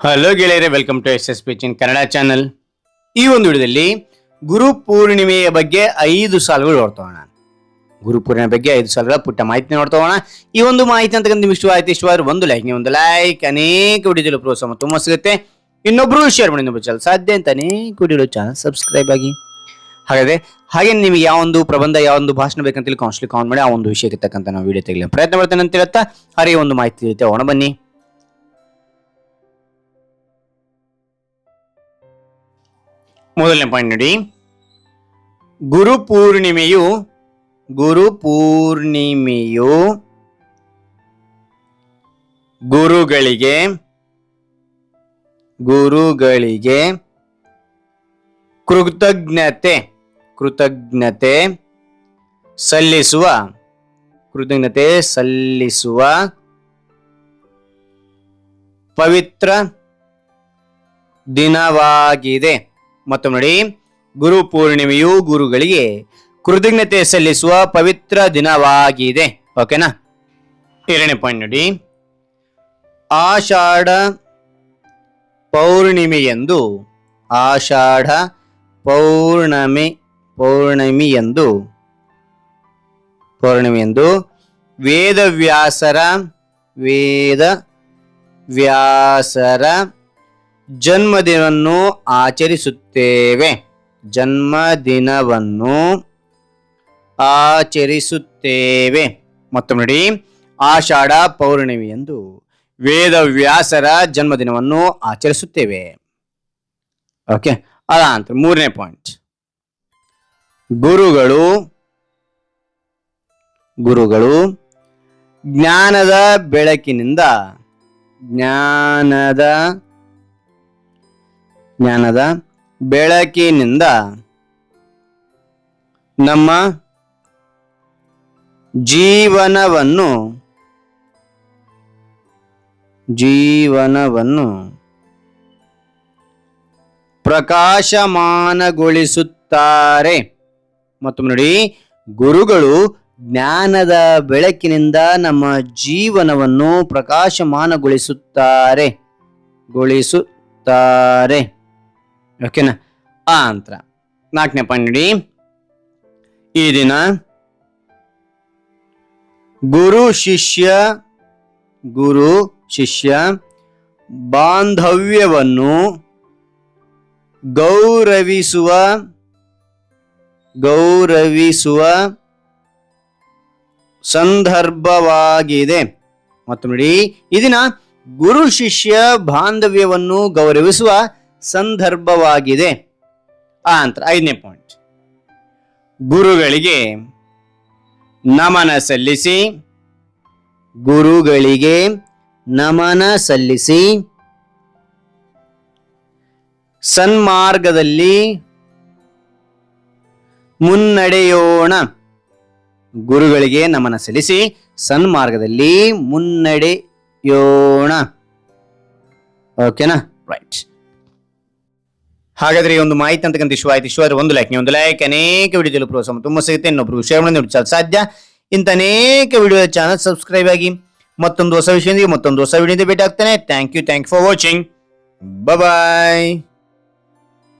Hello ಗೆಳೆಯರೆ welcome to S S ಪಿಚಿನ್ Kannada channel ಈ ಒಂದು ವಿಡಿಯೋದಲ್ಲಿ ಗುರು ಪೂರ್ಣಿಮೆಯ ಬಗ್ಗೆ ಐದು ಸಾಲುಗಳು ನೋಡ್ತೋಣ ಗುರು ಪೂರ್ಣಿಮೆ ಬಗ್ಗೆ ಐದು ಸಾಲುಗಳ ಪುಟ್ಟ ಮಾಹಿತಿ ನೋಡ್ತೋಣ ಈ ಒಂದು ಮಾಹಿತಿ ಅಂತ ನಿಮ್ಗೆ ಇಷ್ಟವಾಯ್ತು, ಇಷ್ಟವಾದ್ರೆ ಒಂದು ಲೈಕ್ ಒಂದು ಲೈಕ್ ಅನೇಕ ವಿಡಿಯೋದಲ್ಲಿ ಪ್ರೋತ್ಸಾಹ ತುಂಬ ಸಿಗುತ್ತೆ. ಇನ್ನೊಬ್ರು ಶೇರ್ ಮಾಡಿ ಇನ್ನೊಬ್ರು ಚಾನಲ್ ಸಾಧ್ಯ ಅಂತ ಅನೇಕ ವಿಡಿಯೋ ಚಾನಲ್ ಸಬ್ಸ್ಕ್ರೈಬ್ ಆಗಿ. ಹಾಗಾದ್ರೆ ಹಾಗೆ ನಿಮಗೆ ಯಾವ ಒಂದು ಪ್ರಬಂಧ, ಯಾವ ಒಂದು ಭಾಷಣ ಬೇಕಂತ ಹೇಳಿ ಕಾನ್ಸ್ಟ್ಲಿ ಕಾನ್ ಮಾಡಿ ಆ ಒಂದು ವಿಷಯಕ್ಕೆ ತಕ್ಕಂತ ನಾವು ವಿಡಿಯೋ ತೆಗಿಲಿ ಪ್ರಯತ್ನ ಮಾಡ್ತೇನೆ ಅಂತ ಹೇಳುತ್ತಾ ಹಾಗೆ ಒಂದು ಮಾಹಿತಿ ಇರುತ್ತೆ ಒಣ ಬನ್ನಿ. ಮೊದಲನೇ ಪಾಯಿಂಟ್ ನೋಡಿ. ಗುರು ಪೂರ್ಣಿಮೆಯು ಗುರು ಪೂರ್ಣಿಮೆಯು ಗುರುಗಳಿಗೆ ಗುರುಗಳಿಗೆ ಕೃತಜ್ಞತೆ ಕೃತಜ್ಞತೆ ಸಲ್ಲಿಸುವ ಕೃತಜ್ಞತೆ ಸಲ್ಲಿಸುವ ಪವಿತ್ರ ದಿನವಾಗಿದೆ. ಮತ್ತೊಮ್ಮೆ ನೋಡಿ. ಗುರು ಪೂರ್ಣಿಮೆಯು ಗುರುಗಳಿಗೆ ಕೃತಜ್ಞತೆ ಸಲ್ಲಿಸುವ ಪವಿತ್ರ ದಿನವಾಗಿದೆ. ಓಕೆನಾ? ಎರಡನೇ ಪಾಯಿಂಟ್ ನೋಡಿ. ಆಷಾಢ ಪೌರ್ಣಿಮೆಯಂದು, ಆಷಾಢ ಪೌರ್ಣಮಿ, ಪೌರ್ಣಿಮೆಯಂದು ಪೌರ್ಣಿಮೆಯಂದು ವೇದವ್ಯಾಸರ ವೇದ ವ್ಯಾಸರ ಜನ್ಮದಿನವನ್ನು ಆಚರಿಸುತ್ತೇವೆ. ಜನ್ಮದಿನವನ್ನು ಆಚರಿಸುತ್ತೇವೆ. ಮತ್ತೊಮ್ಮೆ ನೋಡಿ, ಆಷಾಢ ಪೌರ್ಣಿಮೆಯಂದು ವೇದವ್ಯಾಸರ ಜನ್ಮದಿನವನ್ನು ಆಚರಿಸುತ್ತೇವೆ. ಓಕೆ ಅದ ಅಂತ ಮೂರನೇ ಪಾಯಿಂಟ್ ಗುರುಗಳು ಗುರುಗಳು, ಜ್ಞಾನದ ಬೆಳಕಿನಿಂದ, ಜ್ಞಾನದ ಜ್ಞಾನದ ಬೆಳಕಿನಿಂದ ನಮ್ಮ ಜೀವನವನ್ನು ಜೀವನವನ್ನು ಪ್ರಕಾಶಮಾನಗೊಳಿಸುತ್ತಾರೆ. ಮತ್ತು ನೋಡಿ, ಗುರುಗಳು ಜ್ಞಾನದ ಬೆಳಕಿನಿಂದ ನಮ್ಮ ಜೀವನವನ್ನು ಪ್ರಕಾಶಮಾನಗೊಳಿಸುತ್ತಾರೆ. ಗೊಳಿಸುತ್ತಾರೆ. ಓಕೆನಾ? ಆ ಅಂತರ ನಾಲ್ಕನೇ ಪಾಯಿಂಟ್ ಈ ದಿನ ಗುರು ಶಿಷ್ಯ ಗುರು ಶಿಷ್ಯ ಬಾಂಧವ್ಯವನ್ನು ಗೌರವಿಸುವ ಗೌರವಿಸುವ ಸಂದರ್ಭವಾಗಿದೆ. ಮತ್ತು ನೋಡಿ. ಇದನ್ನ ದಿನ ಗುರು ಶಿಷ್ಯ ಬಾಂಧವ್ಯವನ್ನು ಗೌರವಿಸುವ ಸಂದರ್ಭವಾಗಿದೆ. ಆ ಅಂತ ಐದನೇ ಪಾಯಿಂಟ್ ಗುರುಗಳಿಗೆ ನಮನ ಸಲ್ಲಿಸಿ, ಗುರುಗಳಿಗೆ ನಮನ ಸಲ್ಲಿಸಿ, ಸನ್ಮಾರ್ಗದಲ್ಲಿ ಮುನ್ನಡೆಯೋಣ. ಗುರುಗಳಿಗೆ ನಮನ ಸಲ್ಲಿಸಿ, ಸನ್ಮಾರ್ಗದಲ್ಲಿ ಮುನ್ನಡೆಯೋಣ. ಓಕೆನಾ ರೈಟ್ ಹಾಗಾದ್ರೆ ಈ ಒಂದು ಮಾಹಿತಿ ಅಂತಕ್ಕಂಥ ಇಶ್ಯೂ ಆಯ್ತು. ಇಶ್ಯೂ ಆದ್ರೆ ಒಂದು ಲೈಕ್ ನೀವು ಒಂದು ಲೈಕ್ ಅನೇಕ ವಿಡಿಯೋದಲ್ಲಿ ಪ್ರೋತ್ಸಾಹ ತುಂಬ ಸಿಗುತ್ತೆ. ಇನ್ನೊಬ್ರು ಶೇರ್ ಮಾಡಿ ಸಾಧ್ಯ. ಇಂಥ ಅನೇಕ ವಿಡಿಯೋ ಚಾನಲ್ ಸಬ್ಸ್ಕ್ರೈಬ್ ಆಗಿ ಮತ್ತೊಂದು ಹೊಸ ವಿಷಯದಿಂದ ಮತ್ತೊಂದು ಹೊಸ ವಿಡಿಯೋ ಭೇಟಿ ಆಗ್ತಾನೆ. Thank you thank for watching bye